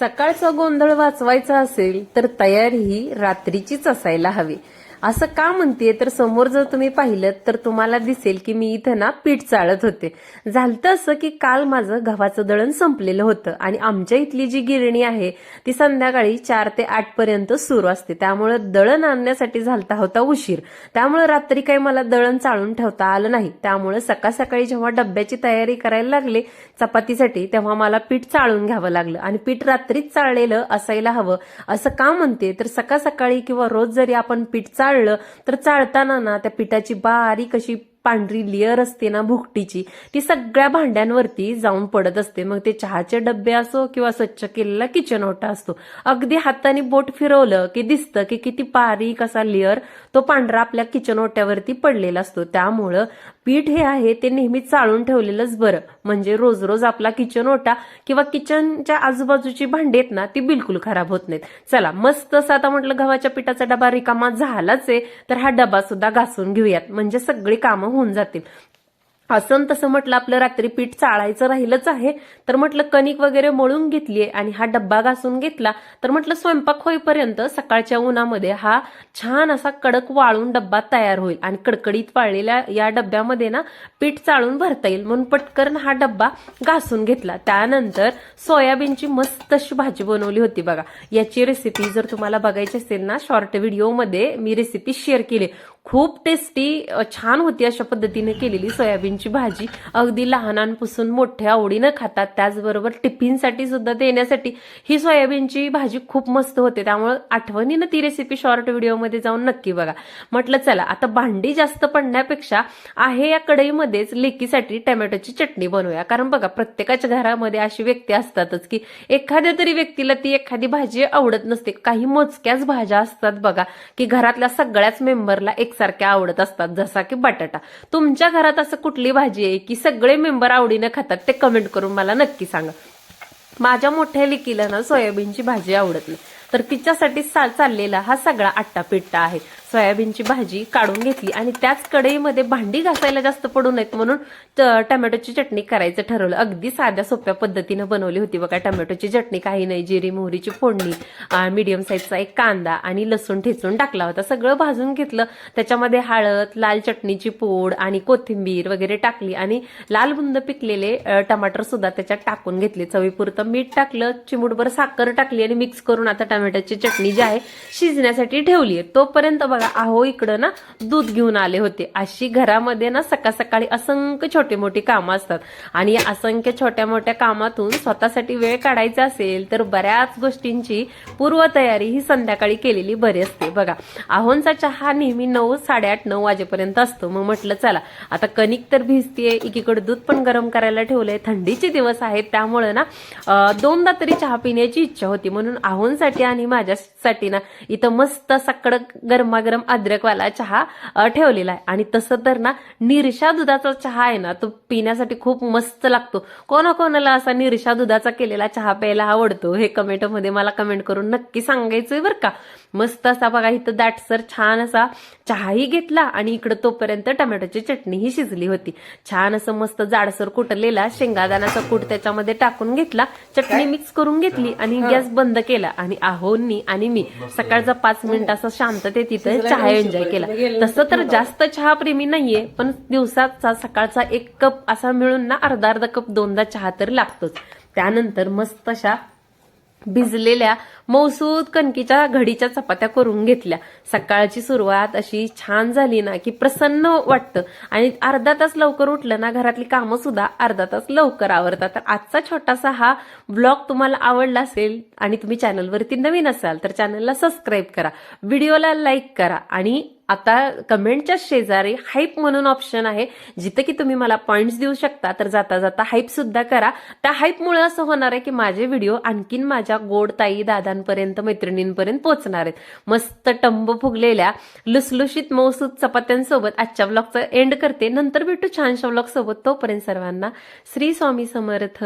सकाळचा गोंधळ वाचवायचा असेल तर तयारी ही रात्रीचीच असायला हवी. असं का म्हणतेय? तर समोर जर तुम्ही पाहिलं तर तुम्हाला दिसेल की मी इथं ना पीठ चाळत होते. झालं असं की काल माझं गव्हाचं दळण संपलेलं होतं आणि आमच्या इथली जी गिरणी आहे ती संध्याकाळी चार ते आठ पर्यंत सुरू असते. त्यामुळे दळण आणण्यासाठी झालता होता उशीर. त्यामुळे रात्री काही मला दळण चाळून ठेवता आलं नाही. त्यामुळे सकाळ सकाळी जेव्हा डब्याची तयारी करायला लागले चपातीसाठी तेव्हा मला पीठ चाळून घ्यावं लागलं. आणि पीठ रात्रीच चाळलेलं असायला हवं. असं का म्हणते? तर सकाळ सकाळी किंवा रोज जरी आपण पीठ चाळ चाळलं तर चाळताना ना त्या पिठाची बारीक अशी पांढरी लेअर असते ना भुकटीची ती सगळ्या भांड्यांवरती जाऊन पडत असते. मग ते चहाचे डबे असो किंवा स्वच्छ केलेला किचन ओटा असतो. अगदी हाताने बोट फिरवलं की दिसतं की किती बारीक असा लेअर तो पांढरा आपल्या किचन ओट्यावरती पडलेला असतो. त्यामुळं पीठ हे आहे ते नेहमी चाळून ठेवलेलंच बरं. म्हणजे रोज रोज आपला किचन ओटा किंवा किचनच्या आजूबाजूची भांडी आहेत ना ती बिलकुल खराब होत नाहीत. चला मस्त असं आता म्हटलं गव्हाच्या पिठाचा डबा रिकामा झालाच आहे तर हा डबा सुद्धा घासून घेऊयात. म्हणजे सगळी कामं होऊन जातील. असं तसं म्हटलं आपलं रात्री पीठ चाळायचं राहिलंच आहे. तर म्हटलं कणिक वगैरे मळून घेतलीये आणि हा डब्बा घासून घेतला तर म्हटलं स्वयंपाक होईपर्यंत सकाळच्या उन्हामध्ये हा छान असा कडक वाळून डब्बा तयार होईल. आणि कडकडीत वाळलेल्या या डब्यामध्ये ना पीठ चाळून भरता येईल म्हणून पटकन हा डब्बा घासून घेतला. त्यानंतर सोयाबीनची मस्त अशी भाजी बनवली होती बघा. याची रेसिपी जर तुम्हाला बघायची असेल ना शॉर्ट व्हिडिओमध्ये मी रेसिपी शेअर केली. खूप टेस्टी छान होती अशा पद्धतीने केलेली सोयाबीनची भाजी. अगदी लहानांपासून मोठ्या आवडीनं खातात. त्याचबरोबर टिफिनसाठी सुद्धा देण्यासाठी ही सोयाबीनची भाजी खूप मस्त होते. त्यामुळे आठवणीनं ती रेसिपी शॉर्ट व्हिडिओमध्ये जाऊन नक्की बघा. म्हटलं चला आता भांडी जास्त पडण्यापेक्षा आहे या कढईमध्येच लेकीसाठी टोमॅटोची चटणी बनवूया. कारण बघा प्रत्येकाच्या घरामध्ये अशी व्यक्ती असतातच की एखाद्या तरी व्यक्तीला ती एखादी भाजी आवडत नसते. काही मोजक्याच भाज्या असतात बघा की घरातल्या सगळ्याच मेंबरला एक एकसारख्या आवडत असतात जसा की बटाटा. तुमच्या घरात असं कुठली भाजी आहे की सगळे मेंबर आवडीनं खातात ते कमेंट करून मला नक्की सांगा. माझ्या मोठ्या लिकीला ना सोयाबीनची भाजी आवडत नाही. तर तिच्यासाठी सा चाललेला हा सगळा आट्टा पिट्टा आहे. सोयाबीनची भाजी काढून घेतली आणि त्याच कढईमध्ये भांडी घासायला जास्त पडू नयेत म्हणून ट- टोमॅटोची चटणी करायचं ठरवलं. अगदी साध्या सोप्या पद्धतीनं बनवली होती बघा टोमॅटोची चटणी. काही नाही जिरी मोहरीची फोडणी मीडियम साईजचा एक कांदा आणि लसूण ठेचून टाकला होता. सगळं भाजून घेतलं. त्याच्यामध्ये हळद लाल चटणीची पूड आणि कोथिंबीर वगैरे टाकली आणि लाल बुंद पिकलेले टमाटर सुद्धा त्याच्यात टाकून घेतले. चवीपुरतं मीठ टाकलं चिमूटभर साखर टाकली आणि मिक्स करून आता टोमॅटोची चटणी जी आहे शिजण्यासाठी ठेवली तोपर्यंत बघा आहो इकडं ना दूध घेऊन आले होते. अशी घरामध्ये ना सकाळ सकाळी असंख्य छोटी मोठी कामं असतात. आणि या असंख्य छोट्या मोठ्या कामातून स्वतःसाठी वेळ काढायचा असेल तर बऱ्याच गोष्टींची पूर्वतयारी ही संध्याकाळी केलेली बरी असते. बघा आहोंचा चहा नेहमी नऊ साडेआठ नऊ वाजेपर्यंत असतो. मग म्हटलं चला आता कणिक तर भिजतीये एकीकडे दूध पण गरम करायला ठेवलंय. थंडीचे दिवस आहेत त्यामुळे ना दोनदा तरी चहा पिण्याची इच्छा होती. म्हणून आहोंसाठी आणि माझ्या माझ्यासाठी ना इथं मस्त असा कडक गरमागरम अद्रकवाला चहा ठेवलेला आहे. आणि तसं तर ना निरशा दुधाचा चहा आहे ना तो पिण्यासाठी खूप मस्त लागतो. कोणाकोणाला असा निरशा दुधाचा केलेला चहा प्यायला आवडतो हे कमेंटमध्ये मला कमेंट करून नक्की सांगायचंय बरं का. मस्त असा बघा इथं दाटसर छान असा चहाही घेतला आणि इकडं तोपर्यंत टोमॅटोची चटणीही शिजली होती. छान असं मस्त जाडसर कुटलेला शेंगादाण्याचा कूट त्याच्यामध्ये टाकून घेतला. चटणी मिक्स करून घेतली आणि गॅस बंद केला आणि आहोंनी आणि मी सकाळचा पाच मिनिट असा शांततेत तिथं चहा एन्जॉय केला. तसं तर जास्त चहा प्रेमी नाहीये पण दिवसाचा सकाळचा एक कप असा मिळून ना अर्धा अर्धा कप दोनदा चहा तर लागतोच. त्यानंतर मस्त अशा भिजलेल्या मौसूद कणकीच्या घडीच्या चपात्या करून घेतल्या. सकाळची सुरुवात अशी छान झाली ना की प्रसन्न वाटतं. आणि अर्धा तास लवकर उठलं ना घरातली कामं सुद्धा अर्धा तास लवकर आवरतात. तर आजचा छोटासा हा ब्लॉग तुम्हाला आवडला असेल आणि तुम्ही चॅनलवरती नवीन असाल तर चॅनलला सबस्क्राईब करा. व्हिडिओला लाईक करा आणि आता कमेंटच्या शेजारी हाईप म्हणून ऑप्शन आहे. जिथे की तुम्ही मला पॉईंट्स देऊ शकता तर जाता जाता हाईप सुद्धा करा. त्या हाईपमुळे असं होणार आहे की माझे व्हिडिओ आणखीन माझ्या गोड ताई दादांपर्यंत मैत्रिणींपर्यंत पोहोचणार आहेत. मस्त टंब फुगलेल्या लुसलुशीत मौसूद चपात्यांसोबत आजच्या ब्लॉगचं एंड करते. नंतर भेटू छानशा ब्लॉग सोबत. तोपर्यंत सर्वांना श्री स्वामी समर्थ.